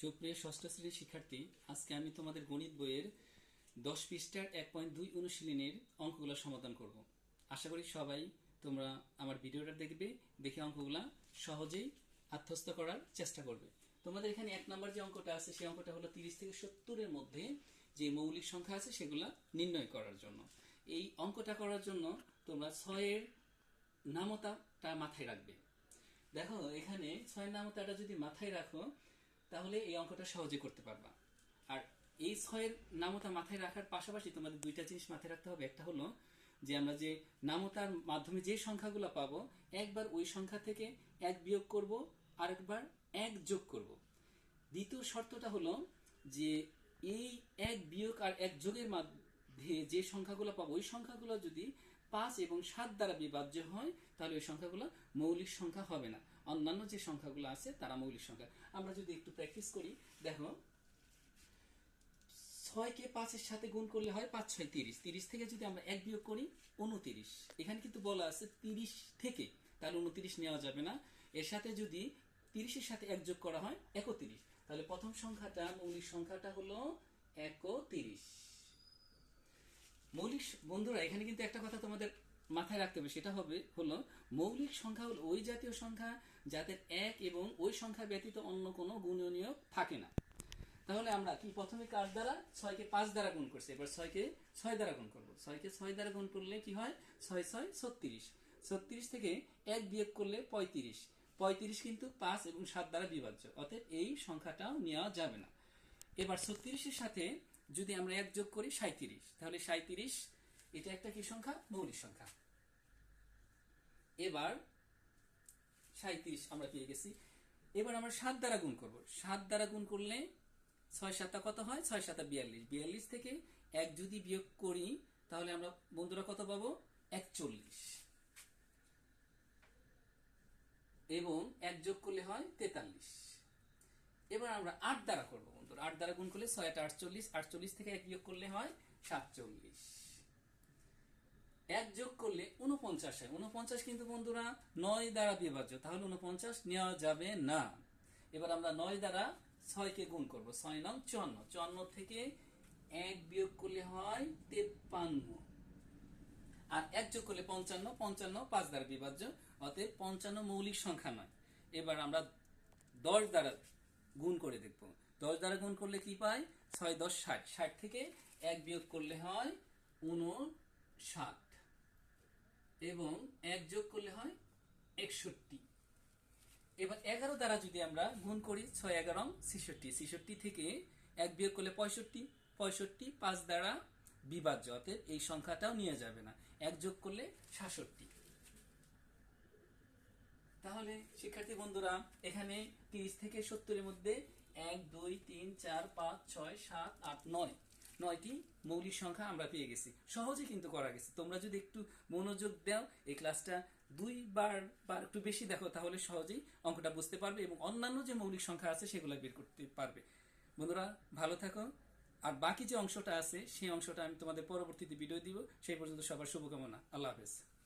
সুপ্রিয় ষষ্ঠ শ্রেণির শিক্ষার্থী, আজকে আমি তোমাদের গণিত বইয়ের দশ পৃষ্ঠার এক পয়েন্ট দুই অনুশীলনের অঙ্কগুলো সমাধান করব। আশা করি সবাই তোমরা আমার ভিডিওটা দেখবে, দেখে অঙ্কগুলা সহজেই আত্মস্থ করার চেষ্টা করবে। তোমাদের এখানে এক নম্বর যে অঙ্কটা আছে, সেই অঙ্কটা হলো তিরিশ থেকে সত্তরের মধ্যে যে মৌলিক সংখ্যা আছে, সেগুলা নির্ণয় করার জন্য। এই অঙ্কটা করার জন্য তোমরা ছয়ের নামতাটা মাথায় রাখবে। দেখো, এখানে ছয়ের নামতাটা যদি মাথায় রাখো তাহলে এই অঙ্কটা সহজে করতে পারবা। আর এই ছয়ের নামতা মাথায় রাখার পাশাপাশি তোমাদের দুইটা জিনিস মাথায় রাখতে হবে। একটা হলো যে আমরা যে নামতার মাধ্যমে যে সংখ্যাগুলো পাবো, একবার ওই সংখ্যা থেকে এক বিয়োগ করব, আরেকবার এক যোগ করব। দ্বিতীয় শর্তটা হলো যে এই এক বিয়োগ আর এক যোগের মধ্যে যে সংখ্যাগুলো পাবো, ওই সংখ্যাগুলো যদি পাঁচ এবং সাত দ্বারা বিভাজ্য হয়, তাহলে ওই সংখ্যাগুলো মৌলিক সংখ্যা হবে না। অন্যান্য যে সংখ্যাগুলো আছে, তারা মৌলিক সংখ্যা। আমরা যদি একটু প্র্যাকটিস করি, দেখো, ছয়কে পাঁচের সাথে গুণ করলে হয় পাঁচ, ছয়, তিরিশ। তিরিশ থেকে যদি আমরা এক বিয়োগ করি, উনতিরিশ। এখানে কিন্তু বলা আছে তিরিশ থেকে, তাহলে উনতিরিশ নেওয়া যাবে না। এর সাথে যদি তিরিশের সাথে এক যোগ করা হয়, একতিরিশ। তাহলে প্রথম সংখ্যাটা, মৌলিক সংখ্যাটা হলো একতিরিশ। মৌলিক বন্ধুরা, এখানে কিন্তু একটা কথা তোমাদের মাথায় রাখতে হবে, সেটা হবে হলো, মৌলিক সংখ্যা হলো ওই জাতীয় সংখ্যা যাদের এক এবং ওই সংখ্যা ব্যতীত অন্য কোনো গুণনীয় থাকে না। তাহলে আমরা কি প্রথমে কার দ্বারা? ছয়কে পাঁচ দ্বারা গুণ করছি। এবার ছয়কে ছয় দ্বারা গুণ করব। ছয়কে ছয় দ্বারা গুণ করলে কি হয়? ছয় ছয়, ছত্রিশ। ছত্রিশ থেকে এক বিয়োগ করলে পঁয়ত্রিশ। পঁয়ত্রিশ কিন্তু পাঁচ এবং সাত দ্বারা বিভাজ্য। অতএব এই সংখ্যাটাও নেওয়া যাবে না। এবার ছত্রিশের সাথে যদি আমরা এক যোগ করি সাঁত্রিশ তাহলে সাঁত্রিশ এটা একটা কি সংখ্যা? মৌলিক সংখ্যা। এবার সাঁত্রিশ আমরা পেয়ে গেছি। এবার আমরা সাত দ্বারা গুণ করব। সাত দ্বারা গুণ করলে ছয় সাতটা কত হয়? ছয় সাতটা বিয়াল্লিশ। বিয়াল্লিশ থেকে এক যদি বিয়োগ করি, তাহলে আমরা বন্ধুরা কত পাবো? একচল্লিশ। এবং এক যোগ করলে হয় তেতাল্লিশ। এবার আমরা আট দ্বারা করব বন্ধুরা। আট দ্বারা গুণ করলে ছয়, আট, আটচল্লিশ। আটচল্লিশ থেকে এক বিয়োগ করলে হয় সাতচল্লিশ। এক যোগ করলে উনপঞ্চাশ হয় উনপঞ্চাশ কিন্তু বন্ধুরা নয় দ্বারা বিভাজ্য। তাহলে উনপঞ্চাশ নেওয়া যাবে না। এবার আমরা নয় দ্বারা ছয়কে গুণ করব। ছয় নং চুয়ান্ন। চুয়ান্ন থেকে এক বিয়োগ করলে হয় তেপ্পান্ন। আর এক যোগ করলে পঞ্চান্ন। পঞ্চান্ন পাঁচ দ্বারা বিভাজ্য। অতএব পঞ্চান্ন মৌলিক সংখ্যা নয়। এবার আমরা দশ দ্বারা গুণ করে দেখব। দশ দ্বারা গুণ করলে কি পাই? ছয় দশ ষাট। ষাট থেকে এক বিয়োগ করলে হয় উনষাট এবং এক যোগ করলে হয় একষট্টি। এবার এগারো দ্বারা যদি আমরা গুণ করি, ছয় এগারো, ছেষট্টি। ছেষট্টি থেকে এক বিয়োগ করলে পঁয়ষট্টি। পঁয়ষট্টি পাঁচ দ্বারা বিভাজ্য, অতএব এই সংখ্যাটাও নিয়ে যাবে না। এক যোগ করলে সাতষট্টি। তাহলে, শিক্ষার্থী বন্ধুরা, এখানে তিরিশ থেকে সত্তরের মধ্যে এক, দুই, তিন, চার, পাঁচ, ছয়, সাত, আট, নয়। নয়টি মৌলিক সংখ্যা আমরা পেয়ে গেছি। সহজে কিন্তু করা গেছে। তোমরা যদি একটু মনোযোগ দাও, এই ক্লাসটা দুইবার বা একটু বেশি দেখো, তাহলে সহজেই অঙ্কটা বুঝতে পারবে এবং অন্যান্য যে মৌলিক সংখ্যা আছে, সেগুলো বের করতে পারবে। বন্ধুরা, ভালো থাকো। আর বাকি যে অংশটা আছে, সেই অংশটা আমি তোমাদের পরবর্তীতে ভিডিও দিব। সেই পর্যন্ত সবার শুভকামনা। আল্লাহ হাফেজ।